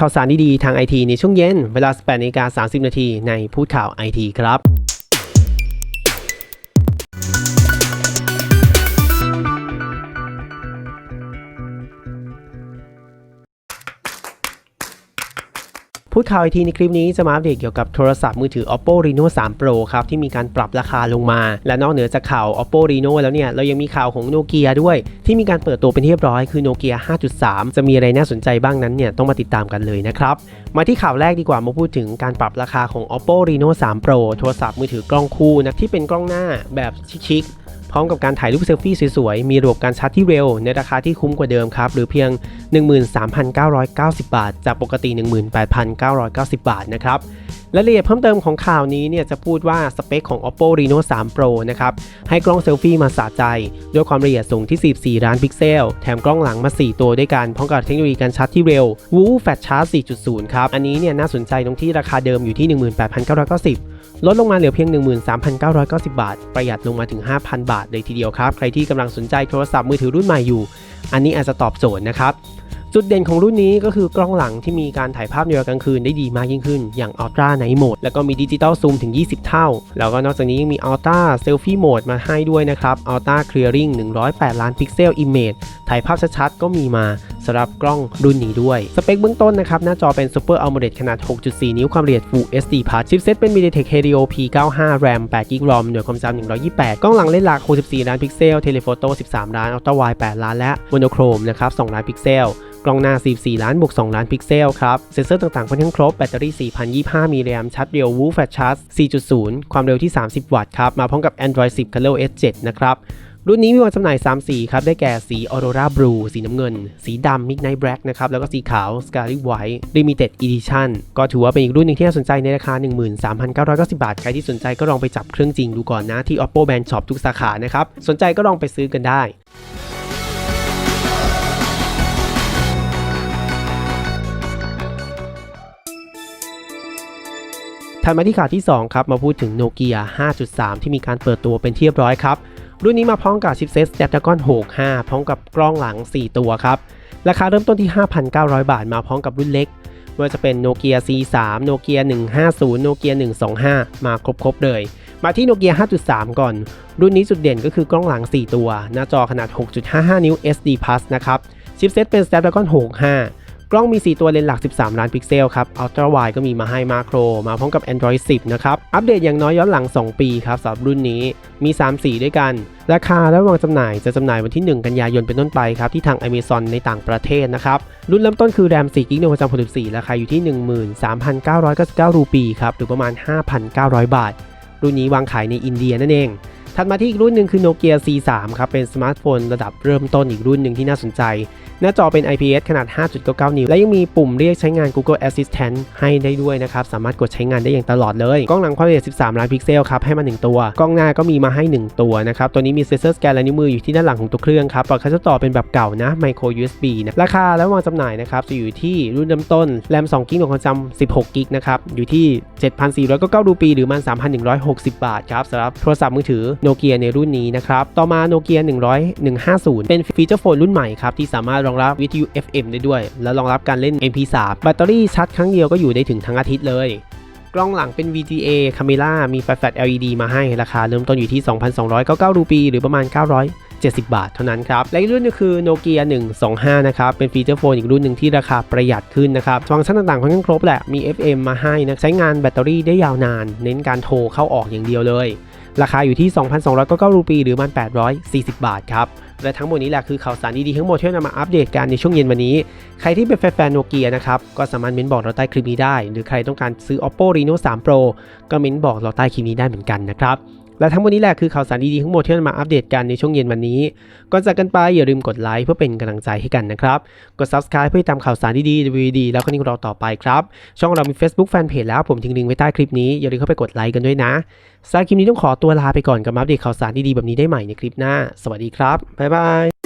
ข่าวสารดีๆ ทางไอทีในช่วงเย็น เวลา 18นาฬิกา30 นาทีในพูดข่าวไอทีครับ พูดข่าวไอทีในคลิปนี้จะมาอัปเดตเกี่ยวกับโทรศัพท์มือถือ Oppo Reno 3 Pro ครับที่มีการปรับราคาลงมา และนอกเหนือจากข่าว Oppo Reno แล้วเนี่ยเรายังมีข่าวของ Nokia ด้วย ที่มีการเปิดตัวเป็นที่เรียบร้อยคือ Nokia 5.3 จะมีอะไรน่าสนใจบ้างนั้นเนี่ยต้องมาติดตามกันเลยนะครับมาที่ข่าวแรกดีกว่ามาพูดถึงการปรับราคาของ Oppo Reno 3 Pro โทรศัพท์มือถือกล้องคู่นะที่เป็นกล้องหน้าแบบชิค ร้อมกับการถ่ายรูปเซลฟี่สวยๆ มีระบบการชาร์จที่เร็ว ในราคาที่คุ้มกว่าเดิมครับ หรือเพียง 13,990 บาท จากปกติ 18,990 บาทนะครับรายละเอียดเพิ่มเติมของข่าวนี้เนี่ยจะพูดว่าสเปคของ Oppo Reno 3 Pro นะครับให้กล้องเซลฟี่มาสะใจ ด้วยความละเอียดสูงที่44ล้านพิกเซล แถมกล้องหลังมา 4 ตัวด้วยกันพร้อมกับเทคโนโลยีการชาร์จที่เร็ว Woo Fast Charge 4.0 ครับ อันนี้เนี่ยน่าสนใจตรงที่ราคาเดิมอยู่ที่ 18,990 ลดลงมาเหลือเพียง 13,990 บาท ประหยัดลงมาถึง 5,000 บาทเลยทีเดียวครับ ใครที่กำลังสนใจโทรศัพท์มือถือรุ่นใหม่อยู่ อันนี้อาจจะตอบโจทย์นะครับ จุดเด่นของรุ่นนี้ก็คือกล้องหลังที่มีการถ่ายภาพในเวลากลางคืนได้ดีมากยิ่งขึ้น อย่าง Ultra Night Mode แล้วก็มีดิจิตอลซูมถึง 20 เท่า แล้วก็นอกจากนี้ยังมี Ultra Selfie Mode มาให้ด้วยนะครับ Ultra Clearing 108 ล้านพิกเซล Image ถ่ายภาพชัดๆก็มีมาสำหรับกล้องรุ่นนี้ด้วย สเปคเบื้องต้นนะครับ หน้าจอเป็น Super AMOLED ขนาด 6.4 นิ้วความละเอียด Full HD Plus ชิปเซ็ตเป็น MediaTek Helio P95 RAM 8 GB ROM หน่วยความจำ128 กล้องหลังเลนส์หลัก 64 ล้านพิกเซล Telephoto 13 ล้าน Ultra Wide 8 ล้าน และ Monochrome นะครับ 2 ล้านพิกเซลกล้องหน้า 44 ล้านบวก 2 ล้านพิกเซลครับ เซ็นเซอร์ต่างๆค่อนข้างครบ แบตเตอรี่ 4,025มีแรมชัดเร็ว Woo Fast Charge 4.0 ความเร็วที่ 30 วัตต์ครับ มาพร้อมกับ Android 10 Color S7 นะครับ รุ่นนี้มีวันจำหน่าย 3 สีครับ ได้แก่สี Aurora Blue สีน้ำเงิน สีดำ Midnight Black นะครับ แล้วก็สีขาว Scarlet White Limited Edition ก็ถือว่าเป็นอีกรุ่นหนึ่งที่น่าสนใจในราคา 13,990 บาท ใครที่สนใจก็ลองไปจับเครื่องจริงดูก่อนนะที่ Oppo Band Shop ทุกสาขานะครับ สนใจก็ลองไปซื้อกันได้ ถัดมาที่ข่าวที่ 2 ครับ มาพูดถึง Nokia 5.3 ที่มีการเปิดตัวเป็นที่เรียบร้อยครับ รุ่นนี้มาพร้อมกับชิปเซ็ต Snapdragon 65 พร้อมกับกล้องหลัง 4 ตัวครับ ราคาเริ่มต้นที่ 5,900 บาทมาพร้อมกับรุ่นเล็กว่าจะเป็น Nokia C3 Nokia 150 Nokia 125 มาครบๆเลย มาที่ Nokia 5.3 ก่อน รุ่นนี้จุดเด่นก็คือกล้องหลัง 4 ตัว หน้าจอขนาด 6.55 นิ้ว SD Plus นะครับ ชิปเซ็ตเป็น Snapdragon 65 ล้องมี 4 ตัวเลนส์หลัก 13 ล้านพิกเซลครับ Ultra Wide ก็มีมาให้มาโคร มาพร้อมกับ Android 10 นะครับ อัปเดตอย่างน้อยย้อนหลัง 2 ปีครับสำหรับรุ่นนี้ มี 3 สีด้วยกัน ราคาและวางจำหน่ายจะจำหน่ายวันที่ 1 กันยายนเป็นต้นไปครับ ที่ทาง Amazon ในต่างประเทศนะครับ รุ่นเริ่มต้นคือแรม4กิกในความจำ64ราคาอยู่ที่ 13,999 รูปีครับ หรือประมาณ 5,900 บาท รุ่นนี้วางขายในอินเดียนั่นเอง ถัดมาที่อีกรุ่นหนึ่งคือ Nokia C3 ครับ เป็นสมาร์ทโฟนระดับเริ่มต้นอีกรุ่นหนึ่งที่น่าสนใจ หน้าจอเป็น IPS ขนาด 5.99 นิ้ว และยังมีปุ่มเรียกใช้งาน Google Assistant ให้ได้ด้วยนะครับ สามารถกดใช้งานได้อย่างตลอดเลย กล้องหลังความละเอียด 13 ล้านพิกเซลครับ ให้มา 1 ตัว กล้องหน้าก็มีมาให้ 1 ตัวนะครับ ตัวนี้มีเซนเซอร์สแกนและนิ้วมืออยู่ที่ด้านหลังของตัวเครื่องครับปลอดการเชื่อมต่อเป็นแบบเก่านะ Micro USB นะราคาและวางจำหน่ายนะครับจะอยู่ที่รุ่นเริ่มต้นแรม2กิกของความจำ16กิกนะครับอยู่ที่ 7,499รูปีหรือมัน3,160 บาทครับสำหรับโทรศัพท์มือถือโนเกียในรุ่นนี้นะครับ ต่อมาโนเกีย100 150 เป็นฟีเจอร์โฟนรุ่นใหม่ครับ ที่สามารถรองรับวิทยุ FM ได้ด้วย และรองรับการเล่น MP3 แบตเตอรี่ชาร์จครั้งเดียวก็อยู่ได้ถึงทั้งอาทิตย์เลย กล้องหลังเป็น VGA Camera มีไฟแฟลช LED มาให้ราคาเริ่มต้นอยู่ที่ 2,299รูปี หรือประมาณ970 บาทเท่านั้นครับ และอีกรุ่นนึงคือ Nokia 125 นะครับ เป็นฟีเจอร์โฟนอีกรุ่นหนึ่งที่ราคาประหยัดขึ้นนะครับ ฟังก์ชันต่างๆค่อนข้างครบแหละ มี FM มาให้นะ ใช้งานแบตเตอรี่ได้ยาวนาน เน้นการโทรเข้าออกอย่างเดียวเลย ราคาอยู่ที่ 2,299รูปีหรือมัน 840 บาทครับ และทั้งหมดนี้แหละคือข่าวสารดีๆทั้งหมดที่นำมาอัปเดตกันในช่วงเย็นวันนี้ ใครที่เป็นแฟนๆโนเกียนะครับ ก็สามารถเม้นบอกเราใต้คลิปนี้ได้ หรือใครต้องการซื้อ Oppo Reno 3 Pro ก็เม้นบอกเราใต้คลิปนี้ได้เหมือนกันนะครับ และทั้งหมดนี้แหละคือข่าวสารดีๆทั้งหมดที่นำมาอัปเดตกันในช่วงเย็นวันนี้ ก่อนจากกันไปอย่าลืมกดไลค์เพื่อเป็นกำลังใจให้กันนะครับ กด subscribe เพื่อติดตามข่าวสารดีๆดีๆแล้วก็นิ่งรอต่อไปครับ ช่องเรามี Facebook Fanpage แล้วผมทิ้งลิงก์ไว้ใต้คลิปนี้ อย่าลืมเข้าไปกดไลค์กันด้วยนะสำหรับคลิปนี้ต้องขอตัวลาไปก่อนกับมาอัปเดตข่าวสารดีๆแบบนี้ได้ใหม่ในคลิปหน้า สวัสดีครับบ๊ายบาย